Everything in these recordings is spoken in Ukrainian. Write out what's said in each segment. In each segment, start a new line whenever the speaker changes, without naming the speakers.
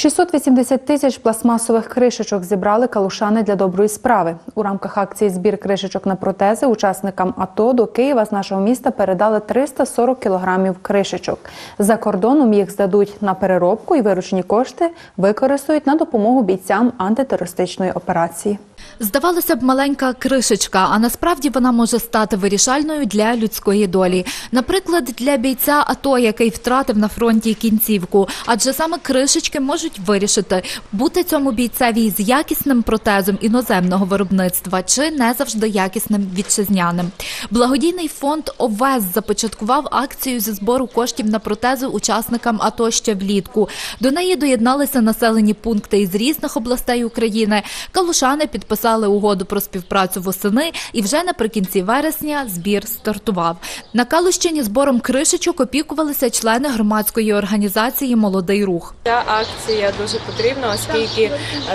680 тисяч пластмасових кришечок зібрали калушани для доброї справи. У рамках акції збір кришечок на протези учасникам АТО до Києва з нашого міста передали 340 кілограмів кришечок. За кордоном їх здадуть на переробку і виручені кошти використають на допомогу бійцям антитерористичної операції.
Здавалося б, маленька кришечка, а насправді вона може стати вирішальною для людської долі. Наприклад, для бійця АТО, який втратив на фронті кінцівку, адже саме кришечки можуть вирішити, бути цьому бійцеві з якісним протезом іноземного виробництва чи не завжди якісним вітчизняним. Благодійний фонд ОВЕС започаткував акцію зі збору коштів на протези учасникам АТО ще влітку. До неї доєдналися населені пункти із різних областей України. Калушани підписали угоду про співпрацю восени, і вже наприкінці вересня збір стартував. На Калущині збором кришечок опікувалися члени громадської організації Молодий рух.
Ця акція дуже потрібна, оскільки е,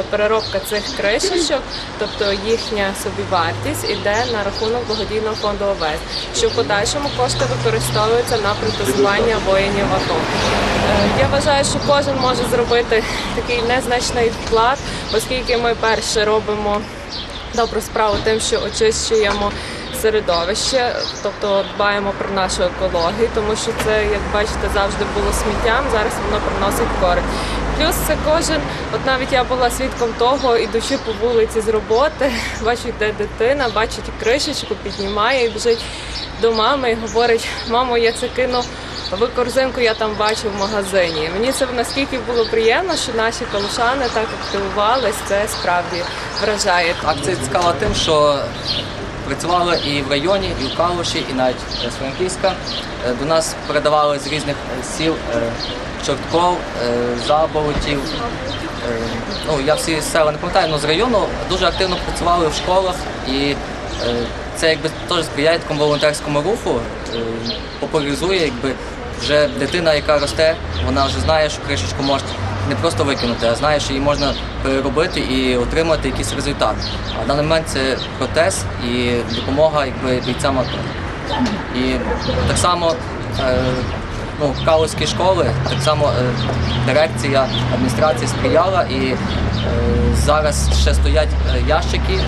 переробка цих кришечок, тобто їхня собівартість, іде на рахунок благодійного фонду ОВЕС, що в подальшому кошти використовуються на протезування воїнів АТО. Е, Я вважаю, що кожен може зробити такий незначний вклад, оскільки ми перше робимо добру справу тим, що очищуємо середовище, тобто дбаємо про нашу екологію, тому що це, як бачите, завжди було сміттям. Зараз воно приносить користь. Плюс це кожен, от навіть я була свідком того, ідучи по вулиці з роботи, бачу, йде дитина, бачить кришечку, піднімає і біжить до мами і говорить: мамо, я це кину. Ви корзинку я там бачив в магазині. Мені це наскільки було приємно, що наші калушани так активувались. Це справді вражає.
Акція цікава тим, що працювали і в районі, і в Калуші, і навіть з. Е, До нас передавали з різних е, сіл е, Чортков, Заболотів. Ну, я всі села не пам'ятаю, але з району дуже активно працювали в школах і це якби теж сприяє такому волонтерському руху, е, популяризує, якби вже дитина, яка росте, вона вже знає, що кришечку можна не просто викинути, а знає, що її можна переробити і отримати якийсь результат. А в даний момент це протез і допомога якби, бійцям АТО. І так само е, ну, калузькі школи, так само е, дирекція адміністрації сприяла і е, зараз ще стоять е, ящики,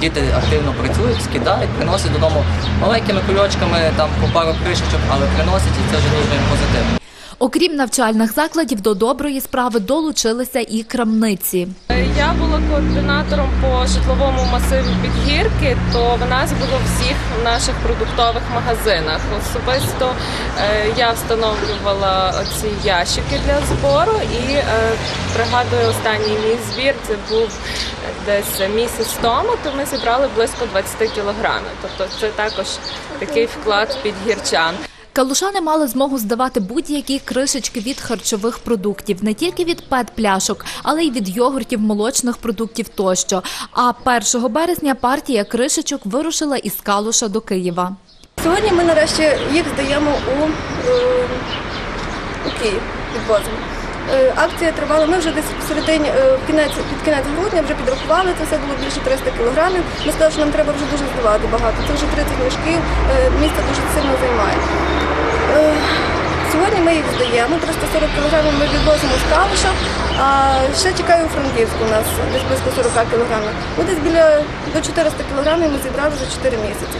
діти активно працюють, скидають, приносять додому маленькими кульочками, там по пару кришечок, але приносять і це вже дуже позитивно.
Окрім навчальних закладів, до доброї справи долучилися і крамниці.
Я була координатором по житловому масиві Підгірки, то в нас було всіх в наших продуктових магазинах. Особисто е, я встановлювала ці ящики для збору і е, пригадую останній мій збір. Це був десь місяць тому, то ми зібрали близько 20 кілограмів. Тобто це також такий вклад підгірчан.
Калушани мали змогу здавати будь-які кришечки від харчових продуктів, не тільки від пет-пляшок, але й від йогуртів, молочних продуктів тощо. А 1 березня партія кришечок вирушила із Калуша до Києва.
Сьогодні ми нарешті їх здаємо у, е, у Київ під Е, Акція тривала. Ми вже десь середині е, кінець під кінець грудня вже підрахували. Це все було більше 300 кілограмів. Ми сказали, що нам треба вже дуже здавати багато. Це вже 30 мішків. е, Місце дуже сильно займає. Е, Сьогодні ми їх здаємо. 340 кілограмів ми відвозимо з Калуша, а ще чекаю у Франківську. У нас десь близько 40 кілограмів. Ну, десь біля до 400 кілограмів ми зібрали за 4 місяці.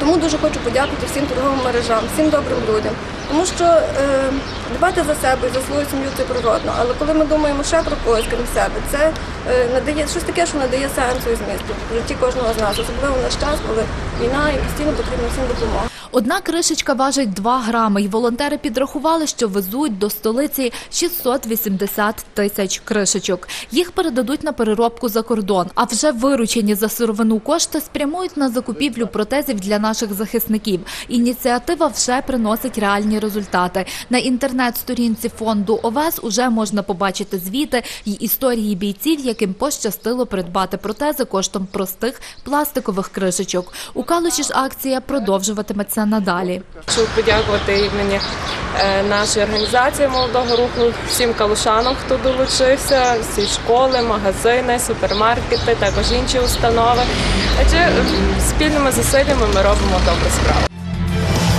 Тому дуже хочу подякувати всім торговим мережам, всім добрим людям. Тому що е, дбати за себе за свою сім'ю це природно. Але коли ми думаємо ще про когось, крім себе, це е, надає щось таке, що надає сенсу і змісту в житті кожного з нас, особливо наш час, коли війна і постійно потрібна всім допомога.
Одна кришечка важить 2 грами, і волонтери підрахували, що везуть до столиці 680 тисяч кришечок. Їх передадуть на переробку за кордон, а вже виручені за сировину кошти спрямують на закупівлю протезів для наших захисників. Ініціатива вже приносить реальні результати. На інтернет-сторінці фонду ОВЕС уже можна побачити звіти й історії бійців, яким пощастило придбати протези коштом простих пластикових кришечок. У Калуші ж акція продовжуватиметься надалі.
Хочу подякувати імені е, нашої організації молодого руху, всім калушанам, хто долучився, всі школи, магазини, супермаркети, також інші установи. Адже спільними зусиллями ми робимо добру справу.